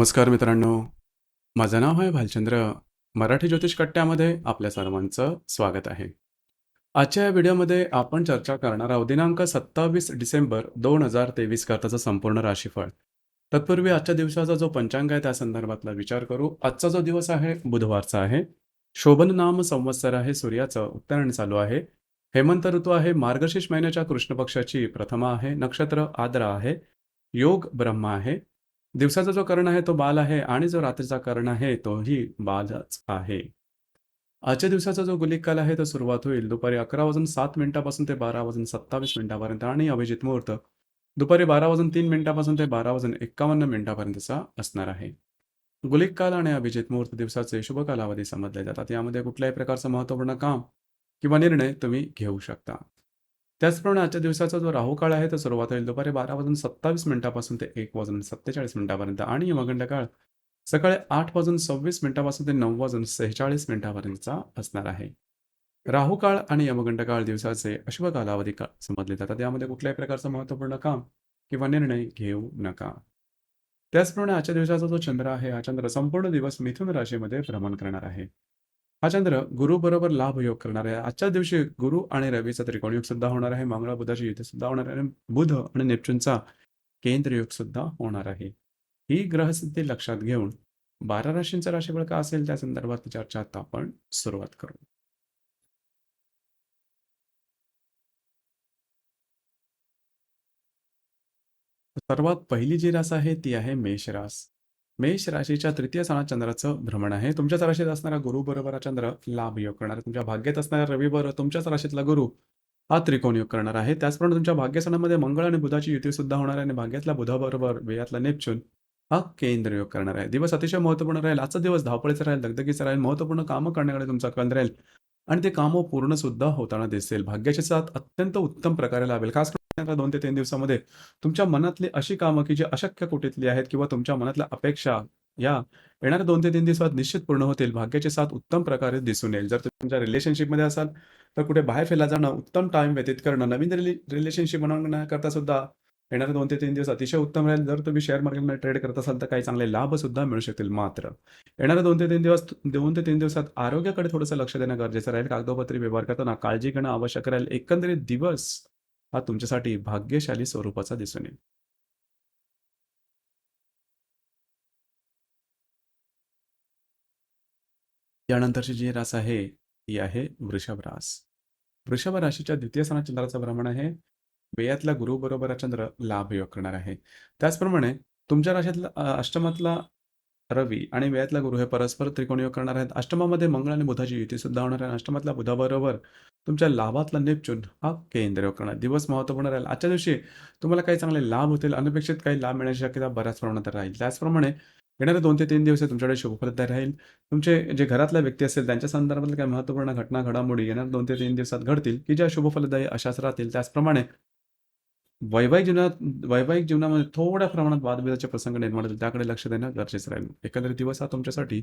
नमस्कार मित्रांनो. माझं नाव आहे भालचंद्र. मराठी ज्योतिष कट्ट्यामध्ये आपल्या सर्वांचं स्वागत आहे. आजच्या या व्हिडिओमध्ये आपण चर्चा करणार आहोत दिनांक सत्तावीस डिसेंबर दोन हजार तेवीस करताचं संपूर्ण राशीफळ. तत्पूर्वी आजच्या दिवसाचा जो पंचांग आहे त्या संदर्भातला विचार करू. आजचा जो दिवस आहे बुधवारचा आहे. शोभन नाम संवत्सर आहे सूर्याचं उत्तरायण चालू आहे. हेमंत ऋतू आहे मार्गशीर्ष महिन्याच्या कृष्ण पक्षाची प्रथमा आहे नक्षत्र आद्रा आहे योग ब्रह्मा आहे. दिवसाचा जो कर्ण आहे तो बाल आहे आणि जो रात्रीचा कर्ण आहे तोही बालच आहे. आजच्या दिवसाचा जो गुलिक काल आहे तो सुरुवात होईल. दुपारी अकरा वाजून सात मिनिटापासून ते बारा वाजून सत्तावीस मिनिटापर्यंत आणि अभिजित मुहूर्त दुपारी बारा वाजून तीन मिनिटापासून ते बारा वाजून एक्कावन्न मिनिटापर्यंतचा असणार आहे. गुलिक काल आणि अभिजित मुहूर्त दिवसाचे शुभ कालावधी समजले जातात. यामध्ये कुठल्याही प्रकारचं महत्त्वपूर्ण काम किंवा निर्णय तुम्ही घेऊ शकता. त्याचप्रमाणे आजच्या दिवसाचा जो राहू काळ आहे तो सुरुवात होईल दुपारी बारा वाजून सत्तावीस मिनिटापासून ते एक वाजून सत्तेचाळीस मिनिटापर्यंत आणि यमगंड काळ सकाळी आठ वाजून सव्वीस मिनिटापासून ते नऊ वाजून सेहेचाळीस मिनिटापर्यंतचा असणार आहे. राहू काळ आणि यमगंड काळ दिवसाचे अशुभ कालावधी काळ समजले जातात? यामध्ये कुठल्याही प्रकारचं महत्त्वपूर्ण काम किंवा निर्णय घेऊ नका. त्याचप्रमाणे आजच्या दिवसाचा जो चंद्र आहे हा चंद्र संपूर्ण दिवस मिथुन राशीमध्ये भ्रमण करणार आहे. हा चंद्र गुरु बरोबर लाभ योग करणार. आहे आजच्या दिवशी गुरु आणि रवीचा त्रिकोण योग सुद्धा होणार आहे. मंगळ बुधाची युती सुद्धा होणार आहे. आणि बुध आणि नेपच्यूनचा केंद्र योग सुद्धा होणार आहे. ही ग्रहस्थिती लक्षात घेऊन बारा राशींचा राशीफळ का असेल? त्या संदर्भात चर्चा आता आपण सुरुवात करू. सर्वात पहिली जी रास आहे ती आहे मेष रास. मेष राशीच्या तृतीय स्थानात चंद्राचं भ्रमण आहे. तुमच्याच राशीत असणारा गुरु बरोबर चंद्र लाभ योग करणार. तुमच्या भाग्यात असणारा रवी बरोबर तुमच्याच राशीतला गुरु हा त्रिकोण योग करणार आहे. त्याचप्रमाणे तुमच्या भाग्यस्थानामध्ये मंगळ आणि बुधाची युती सुद्धा होणार आहे आणि भाग्यातल्या बुधाबरोबर वेयातला नेपच्यून हा केंद्र योग करणार आहे. दिवस अतिशय महत्त्वपूर्ण राहील. आजचा दिवस धावपळीचा राहील दगदगीचा राहील महत्त्वपूर्ण कामं करण्याकडे तुमचा कल राहील आणि ते कामं पूर्ण सुद्धा होताना दिसेल. भाग्याची साथ अत्यंत उत्तम प्रकारे लाभेल. खास दोन ते तीन दिवसामध्ये तुमच्या मनातली अशी कामं की जी अशक्य कोटीतली आहेत किंवा तुमच्या मनातल्या अपेक्षा या येणाऱ्या दोन ते तीन दिवसात निश्चित पूर्ण होतील भाग्याची साथ उत्तम प्रकारे दिसून येईल. जर तुमच्या रिलेशनशिपमध्ये असाल तर कुठे बाहेर फिरायला जाणं उत्तम टाइम व्यतीत करणं नवीन रिले रिलेशनशिप बनवण्याकरता सुद्धा येणारे दोन ते तीन दिवस अतिशय उत्तम राहील. जर तुम्ही शेअर मार्केटमध्ये ट्रेड करत असाल तर काही चांगले लाभ सुद्धा मिळू शकतील मात्र. येणाऱ्या दोन ते तीन दिवस दोन ते तीन दिवसात आरोग्याकडे थोडंसं लक्ष देणं गरजेचं राहील. कागदोपत्री व्यवहार करताना काळजी घेणं आवश्यक राहील. एकंदरीत दिवस हा तुमच्यासाठी भाग्यशाली स्वरूपाचा दिसून येईल. यानंतरची जी रास आहे ती आहे वृषभ रास. वृषभ राशीच्या द्वितीय स्थानात चंद्राचं भ्रमण आहे. वेयातला गुरु बरोबर चंद्र लाभ योग करणार आहे. त्याचप्रमाणे तुमच्या राशीतला अष्टमातला रवी आणि वेयातला गुरु हे परस्पर त्रिकोणयोग करणार आहेत. अष्टमामध्ये मंगळ आणि बुधाची युती सुद्धा होणार आहे. अष्टमातल्या बुधाबरोबर तुमच्या लाभातला नेपच्यून हा केंद्रयोग करणार. दिवस महत्त्वपूर्ण राहील. आजच्या दिवशी तुम्हाला काही चांगले लाभ होतील. अनपेक्षित काही लाभ मिळण्याची शक्यता बऱ्याच प्रमाणात राहील. त्याचप्रमाणे येणारे दोन ते तीन दिवस तुमच्याकडे शुभफलदायी राहील. तुमचे जे घरातल्या व्यक्ती असतील त्यांच्या संदर्भातल्या काही महत्त्वपूर्ण घटना घडामोडी येणाऱ्या दोन ते तीन दिवसात घडतील की ज्या शुभफलदायी अशाच राहतील. त्याचप्रमाणे वैवाहिक जीवनात वैवाहिक जीवनामध्ये थोड्या प्रमाणात वादविवादाचे प्रसंग निर्माण होतील. त्याकडे लक्ष देणं गरजेचं राहील. एकंदरीत दिवस हा तुमच्यासाठी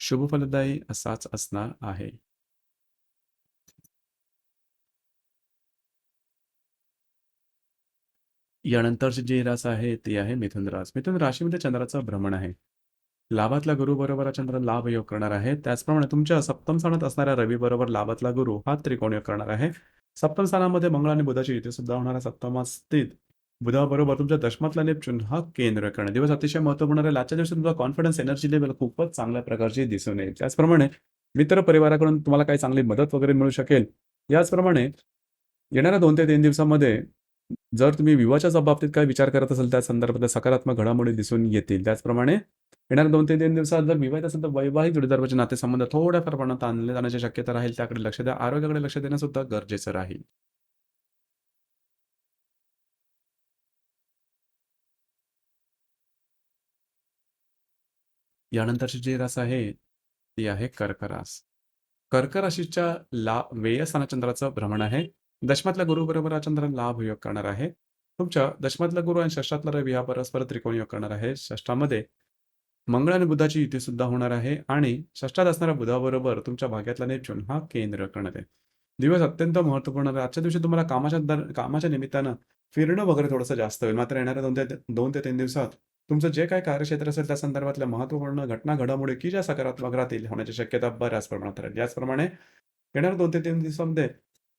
शुभफलदायी असाच असणार आहे. यानंतरची जी रास आहे ती आहे मिथुन रास. मिथुन राशीमध्ये चंद्राचं भ्रमण आहे. लाभातला गुरु बरोबर चंद्र लाभ योग करणार आहे. त्याचप्रमाणे तुमच्या सप्तम स्थानात असणाऱ्या रवी बरोबर लाभातला गुरु हा त्रिकोण योग करणार आहे. सप्तम स्थानामध्ये मंगळ आणि बुधाची युती सुद्धा होणार सप्तमात स्थित बुधाबरोबर तुमच्या दशमातला नेपच्यून हा केंद्र करणे. दिवस अतिशय महत्त्वपूर्ण राहील. आजच्या दिवशी तुमचा कॉन्फिडन्स एनर्जी लेवल खूपच चांगल्या प्रकारची दिसून येईल. त्याचप्रमाणे मित्र परिवाराकडून तुम्हाला काही चांगली मदत वगैरे मिळू शकेल. याचप्रमाणे येणाऱ्या दोन ते तीन दिवसामध्ये जर तुम्ही विवाहाच्या बाबतीत काय विचार करत असाल त्या संदर्भात सकारात्मक घडामोडी दिसून येतील. त्याचप्रमाणे येणाऱ्या दोन ते तीन दिवसात जर विवाहित असेल तर वैवाहिक जोडीदाराचे नातेसंबंध थोड्या प्रमाणात आणले जाण्याची शक्यता राहील. त्याकडे लक्ष द्या. आरोग्याकडे लक्ष देणं सुद्धा गरजेचं राहील. यानंतरची जी रास आहे ती आहे कर्करास. कर्क राशीच्या ला वेयस्थाना चंद्राचं भ्रमण आहे. दशमातल्या गुरु बरोबर हा चंद्र लाभ योग करणार आहे. तुमच्या दशमातला गुरु आणि षष्टातला रवी हा परस्पर त्रिकोण योग करणार आहे. षष्ठामध्ये मंगळ आणि बुद्धाची युती सुद्धा होणार आहे आणि षष्ठात असणाऱ्या बुधाबरोबर तुमच्या भाग्यातला नेपच्यून हा केंद्र करणार आहे. दिवस अत्यंत महत्त्वपूर्ण आहे. आजच्या दिवशी तुम्हाला कामाच्या दर कामाच्या निमित्तानं फिरणं वगैरे थोडंसं जास्त होईल. मात्र येणाऱ्या दोन ते दोन ते तीन दिवसात तुमचं जे काही कार्यक्षेत्र असेल त्या संदर्भातल्या महत्त्वपूर्ण घटना, घडामोडी की ज्या सकारात्मक राहतील होण्याची शक्यता बऱ्याच प्रमाणात राहील. याचप्रमाणे येणाऱ्या दोन ते तीन दिवसामध्ये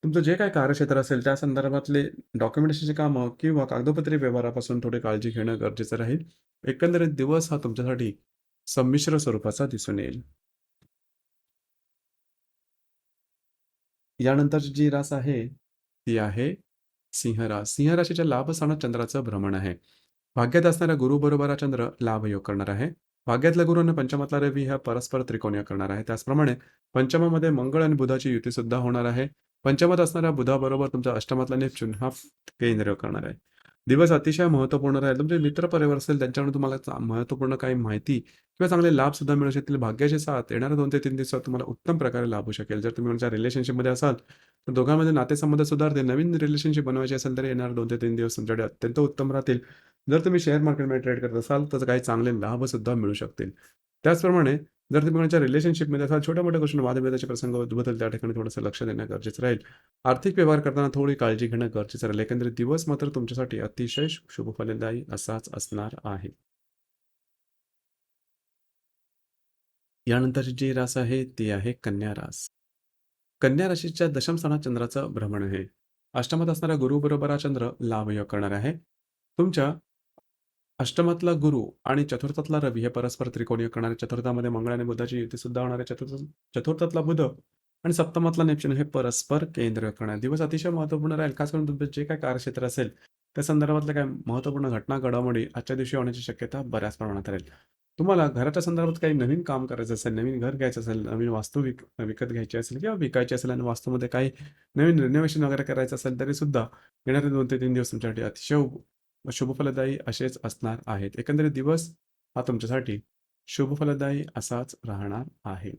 तुमचं जे काही कार्यक्षेत्र असेल त्या संदर्भातले डॉक्युमेंटेशनचे कामं किंवा कागदोपत्री व्यवहारापासून थोडी काळजी घेणं गरजेचं राहील. एकंदरीत दिवस हा तुमच्यासाठी संमिश्र स्वरूपाचा दिसून येईल. यानंतरची जी रास आहे, ती आहे सिंह रास. सिंह राशीच्या लाभ स्थानात चंद्राचं भ्रमण आहे. भाग्यात असणाऱ्या गुरुबरोबर हा चंद्र लाभयोग करणार आहे. भाग्यातल्या गुरु आणि पंचमातला रवी हा परस्पर त्रिकोणीय करणार आहे. त्याचप्रमाणे पंचमामध्ये मंगळ आणि बुधाची युतीसुद्धा होणार आहे. पंचमात असणाऱ्या बुधाबरोबर तुमचा अष्टमातला नेपच्यून हा केंद्र करणार आहे. दिवस अतिशय महत्त्वपूर्ण राहील. तुमचे मित्र परिवार असेल त्यांच्याकडून तुम्हाला महत्त्वपूर्ण काही माहिती किंवा चांगले लाभ सुद्धा मिळू शकतील. भाग्याचे साथ येणाऱ्या दोन ते तीन दिवसात तुम्हाला उत्तम प्रकारे लाभू शकेल. जर तुम्ही तुमच्या रिलेशनशिपमध्ये असाल, तर दोघांमध्ये नातेसंबंध सुधारतील. नवीन रिलेशनशिप बनवायची असेल तर येणारे दोन ते तीन दिवस तुमच्याकडे अत्यंत उत्तम राहतील. जर तुम्ही शेअर मार्केटमध्ये ट्रेड करत असाल, तर काही चांगले लाभसुद्धा मिळू शकतील. त्याचप्रमाणे जर तुम्ही कोणाच्या रिलेशनशिपमध्ये असाल, छोट्या-मोठ्या गोष्टी वादविवादाचे प्रसंग त्या ठिकाणी थोडंसं लक्ष देणं गरजेचं राहील. आर्थिक व्यवहार करताना थोडी काळजी घेणं गरजेचं राहील. एकंदरीत दिवस मात्र तुमच्यासाठी अतिशय शुभफलदायी असाच असणार आहे. यानंतरची जी रास आहे, ती आहे कन्या रास. कन्या राशीच्या दशम स्थानात चंद्राचं भ्रमण आहे. अष्टमात असणाऱ्या गुरुबरोबर हा चंद्र लाभयोग करणार आहे. तुमच्या अष्टमातला गुरु आणि चतुर्थातला रवी हे परस्पर त्रिकोणीय करणारे. चतुर्थामध्ये मंगळ आणि बुधाची युती सुद्धा होणारे चतुर्थ चतुर्थातला बुध आणि सप्तमातला नेपच्यून हे परस्पर केंद्र करणार. दिवस अतिशय महत्त्वपूर्ण राहील. खास करून तुमचं जे काही कार्यक्षेत्र असेल, त्या संदर्भातल्या काही महत्त्वपूर्ण घटना, घडामोडी आजच्या दिवशी होण्याची शक्यता बऱ्याच प्रमाणात राहील. तुम्हाला घराच्या संदर्भात काही नवीन काम करायचं असेल, नवीन घर घ्यायचं असेल, नवीन वास्तू विक विकत घ्यायची असेल किंवा विकायची असेल आणि वास्तूमध्ये काही नवीन रिनोव्हेशन वगैरे करायचं असेल, तरी सुद्धा येणारे दोन ते तीन दिवस तुमच्यासाठी अतिशय शुभफलदायी असेच असणार आहेत. एकंदरीत दिवस हा तुमच्यासाठी शुभफलदायी असाच राहणार आहे.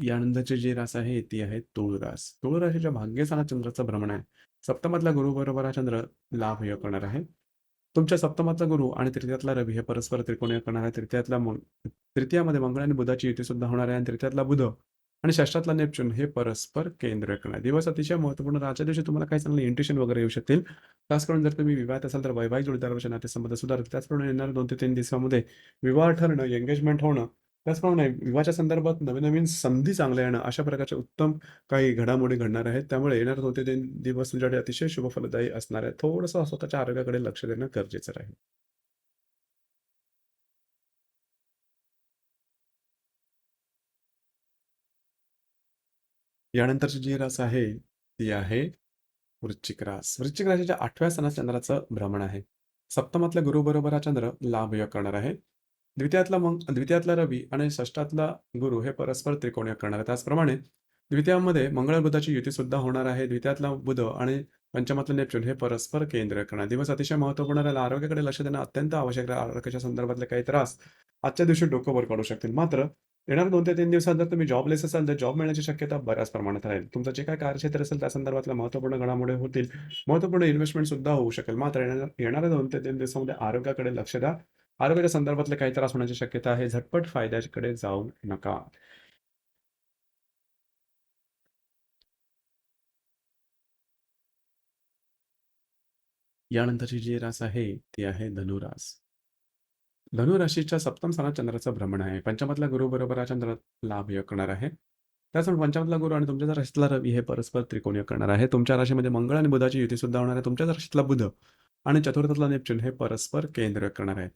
यानंतरची जी रास आहे, ती आहे तूळ रास. तूळ राशीच्या भाग्यस्थानात चंद्राचं भ्रमण आहे. सप्तमातला गुरुबरोबर हा चंद्र लाभ योग करणार आहे. तुमच्या सप्तमातला गुरु आणि तृतीयातला रवी हे परस्पर त्रिकोणीय करणार आहे. तृतीयातला तृतीयामध्ये मंगळ आणि बुधाची युती सुद्धा होणार आहे आणि तृतीयातला बुध आणि षष्ठातला नेपच्यून हे परस्पर केंद्र आहे दिवस अतिशय महत्त्वपूर्ण. आजच्या दिवशी तुम्हाला काही चांगले इंट्युशन वगैरे येऊ शकतील. खास करून जर तुम्ही विवाहात असाल, तर वैवाहिक जोडीदाराचे नातेसंबंध सुधार त्याचप्रमाणे येणार दोन ते तीन दिवसामध्ये विवाह ठरणं, एंगेजमेंट होणं, त्याचप्रमाणे विवाहाच्या संदर्भात नवीन-नवीन संधी चांगल्या येणं, अशा प्रकारच्या उत्तम काही घडामोडी घडणार आहेत. त्यामुळे येणारे दोन ते तीन दिवस तुमच्याकडे अतिशय शुभफलदायी असणार आहे थोडंसं स्वतःच्या आरोग्याकडे लक्ष देणं गरजेचं राहील. यानंतरची जी रास आहे, ती आहे वृश्चिक रास. वृश्चिक राशीच्या आठव्या सणात चंद्राचं भ्रमण आहे. सप्तमातल्या गुरुबरोबर हा चंद्र लाभयोग करणार आहे. द्वितीयातला मग द्वितीयातला रवी आणि षष्ठातला गुरु हे परस्पर त्रिकोणीय करणार आहे. त्याचप्रमाणे द्वितीयामध्ये मंगळ बुधाची युती सुद्धा होणार आहे. द्वितीयातला बुध आणि पंचमातलं नेपच्यून हे परस्पर केंद्र करणार. दिवस अतिशय महत्त्वपूर्ण राहिला आरोग्याकडे लक्ष देणं अत्यंत आवश्यक आहे. आरोग्याच्या संदर्भातले काही त्रास आजच्या दिवशी डोकं वर काढू शकतील. मात्र येणार दोन ते तीन दिवसात जर तुम्ही जॉबलेस असाल, तर जॉब मिळण्याची शक्यता बऱ्याच प्रमाणात राहील. तुमचं जे काय कार्यक्षेत्र असेल, त्या संदर्भातल्या महत्त्वपूर्ण घडामोडी होतील. महत्त्वपूर्ण इन्व्हेस्टमेंट सुद्धा होऊ शकेल. मात्र येणाऱ्या येणाऱ्या 2 ते तीन दिवसामध्ये आरोग्याकडे लक्ष द्या. आरोग्याच्या संदर्भातले काही त्रास होण्याची शक्यता आहे. झटपट फायद्याकडे जाऊ नका. यानंतरची जी रास आहे, ती आहे धनुरास धनुराशीच्या धनु सप्तम स्थानात चंद्राचं भ्रमण आहे. पंचमातला गुरु बरोबर हा चंद्र लाभयोग करणार आहे. त्याचप्रमाणे पंचमातला गुरु आणि तुमच्या राशीतला रवी हे परस्पर त्रिकोणीय करणार आहे. तुमच्या राशीमध्ये मंगळ आणि बुधाची युती सुद्धा होणार आहे. तुमच्या राशीतला बुध आणि चतुर्थातला नेपच्यून हे परस्पर केंद्र करणार आहेत.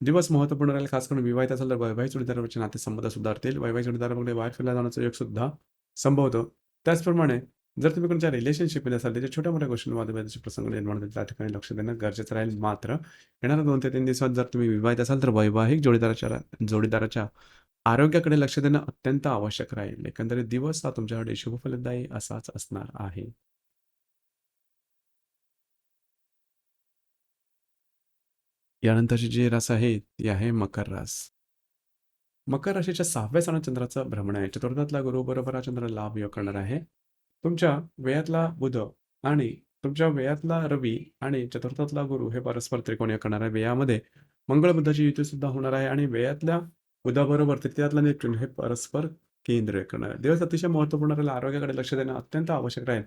दिवस महत्त्वपूर्ण राहील. खास करून विवाहित असेल तर वैवाहिक जोडीदाराचे नातेसंबंध सुधारतील. वैवाहिक जोडीदारामध्ये बाहेर फिरला जाण्याचा योगसुद्धा संभवतो. त्याचप्रमाणे जर तुम्ही कोणत्या रिलेशनशिपमध्ये असाल, त्याच्या छोट्या-मोठ्या गोष्टी वादविवादाचे प्रसंग निर्माण होतील. त्या ठिकाणी लक्ष देणं गरजेचं राहील. मात्र येणाऱ्या दोन ते तीन दिवसात जर तुम्ही विवाहित असाल, तर वैवाहिक जोडीदाराच्या जोडीदाराच्या आरोग्याकडे लक्ष देणं अत्यंत आवश्यक राहील. एकंदरीत दिवस हा तुमच्यासाठी शुभफलदायी असाच असणार आहे. यानंतरची जी रास आहे, ती आहे मकर रास. मकर राशीच्या सहाव्या स्थानात चंद्राचं भ्रमण आहे. चतुर्थातला गुरुबरोबर हा चंद्र लाभयोग करणार आहे. तुमच्या व्ययातला बुध आणि तुमच्या व्ययातला रवी आणि चतुर्थातला गुरु हे परस्पर त्रिकोणीय करणार आहे. व्ययामध्ये मंगळ बुद्धाची युती सुद्धा होणार आहे आणि व्ययातल्या बुधाबरोबर तृतीयातला नेपच्यून हे परस्पर केंद्र करणार आहे. दिवस अतिशय महत्त्वपूर्ण राहील. आरोग्याकडे लक्ष देणं अत्यंत आवश्यक राहील.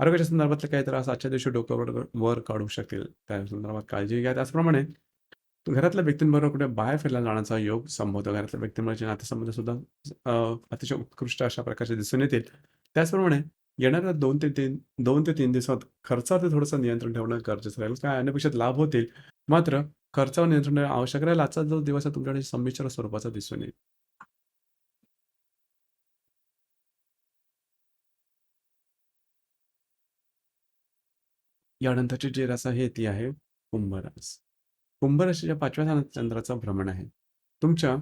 आरोग्याच्या संदर्भातले काही त्रास आजच्या दिवशी डोक्यावर वर काढू शकतील. त्या संदर्भात काळजी घ्या. त्याचप्रमाणे घरातल्या व्यक्तींबरोबर कुठे बाहेर फिरायला जाण्याचा योग संभवतो. घरातल्या व्यक्तींमुळे नातेसंबंध सुद्धा अतिशय उत्कृष्ट अशा प्रकारचे दिसून येतील. त्याचप्रमाणे येणाऱ्या दोन ते 3 2 ते तीन दिवसात खर्चाचं थोडंसं नियंत्रण ठेवणं गरजेचं राहील. काय अनपेक्षित लाभ होतील, मात्र खर्चावर नियंत्रण ठेवणं आवश्यक राहील. आजचा जो दिवस आहे तुमच्याकडे संमिश्र स्वरूपाचा दिसून येईल. यानंतरची जी रास आहे ती आहे कुंभ रास. कुंभ राशीच्या 5व्या स्थानात चंद्राचा भ्रमण आहे. तुमच्या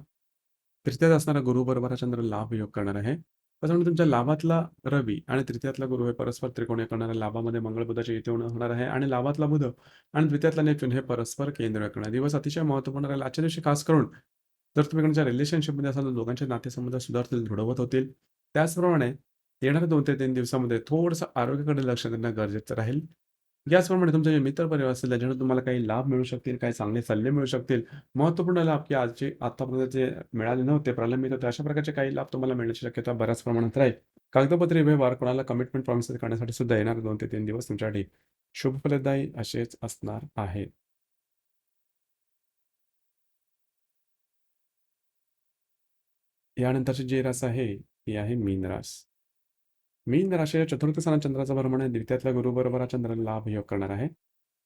तृतीयात असणारा गुरु बरोबर हा चंद्र लाभ योग करणार आहे. त्याच्यामुळे तुमच्या लाभातला रवी आणि तृतीयातला गुरु हे परस्पर त्रिकोणीय करणाऱ्या लाभामध्ये मंगळ बुधाचे युती होणार आहे आणि लाभातला बुध आणि द्वितीयातला नेपच्यून हे परस्पर केंद्र करणार. दिवस अतिशय महत्त्वपूर्ण राहील. आजच्या दिवशी खास करून जर तुम्ही कोणाच्या रिलेशनशिपमध्ये असाल तर दोघांचे नातेसंबंध सुधारतील, घडवत होतील. त्याचप्रमाणे येणाऱ्या दोन ते तीन दिवसामध्ये थोडंसं आरोग्याकडे लक्ष देणं गरजेचं राहील. याचप्रमाणे तुमचे जे मित्रपरिवार असतील त्याच्याकडून तुम्हाला काही लाभ मिळू शकतील, काही चांगले सल्ले मिळू शकतील. महत्त्वपूर्ण लाभ की आजचे आतापर्यंत जे मिळाले नव्हते, प्रलंबित होते, अशा प्रकारचे काही लाभ तुम्हाला मिळण्याची शक्यता बऱ्याच प्रमाणात राहील. कागदपत्री व्यवहार, कोणाला कमिटमेंट प्रॉमिस करण्यासाठी सुद्धा येणारे 2 ते 3 दिवस तुमच्यासाठी शुभफलदायी असेच असणार आहेत. यानंतरची जी रास आहे ती आहे मीन रास. मीन राशीच्या चतुर्थ स्थानात चंद्राचं भ्रमण आहे. द्वितीयातला गुरु बरोबर हा लाभ योग करणार आहे.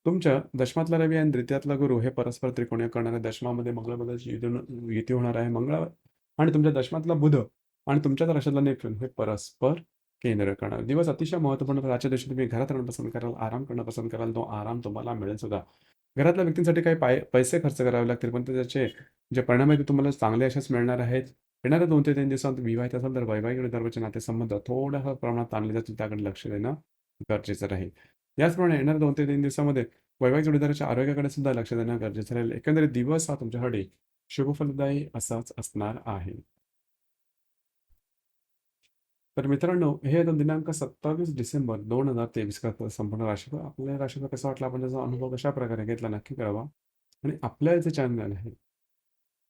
तुमच्या दशमातला रवी आणि द्वितीयातला गुरु हे परस्पर त्रिकोणीय करणार आहे. दशमामध्ये मंगळ युती होणार आहे. मंगळ आणि तुमच्या दशमातला बुध आणि तुमच्याच राशीतला नेप्च्यून हे परस्पर केंद्र करणार. दिवस अतिशय महत्त्वपूर्ण आजच्या दिवशी तुम्ही घरात राहणं पसंत कराल, आराम करणं पसंत कराल. तो आराम तुम्हाला मिळेल सुद्धा. घरातल्या व्यक्तींसाठी काही पाय पैसे खर्च करावे लागतील, पण त्याचे जे परिणाम आहेत ते तुम्हाला चांगले असेच मिळणार आहेत. येणाऱ्या दोन ते 3 दिवसात विवाहित असाल तर वैवाहिक आणि दाम्पत्य नातेसंबंध थोड्या प्रमाणात ताणले जातील. त्याकडे लक्ष देणं गरजेचं राहील. याचप्रमाणे येणाऱ्या दोन ते तीन दिवसामध्ये वैवाहिक जोडीदाराच्या आरोग्याकडे सुद्धा लक्ष देणं गरजेचं राहील. एकंदरीत दिवस हा तुमच्यासाठी शुभफलदायी असाच असणार आहे. तर मित्रांनो, हे आता दिनांक 27 डिसेंबर 2023 करता संपूर्ण राशीफळ. आपल्या राशीफळ कसं वाटलं, आपण त्याचा अनुभव कशाप्रकारे घेतला नक्की कळवा. आणि आपल्या जे चॅनल आहे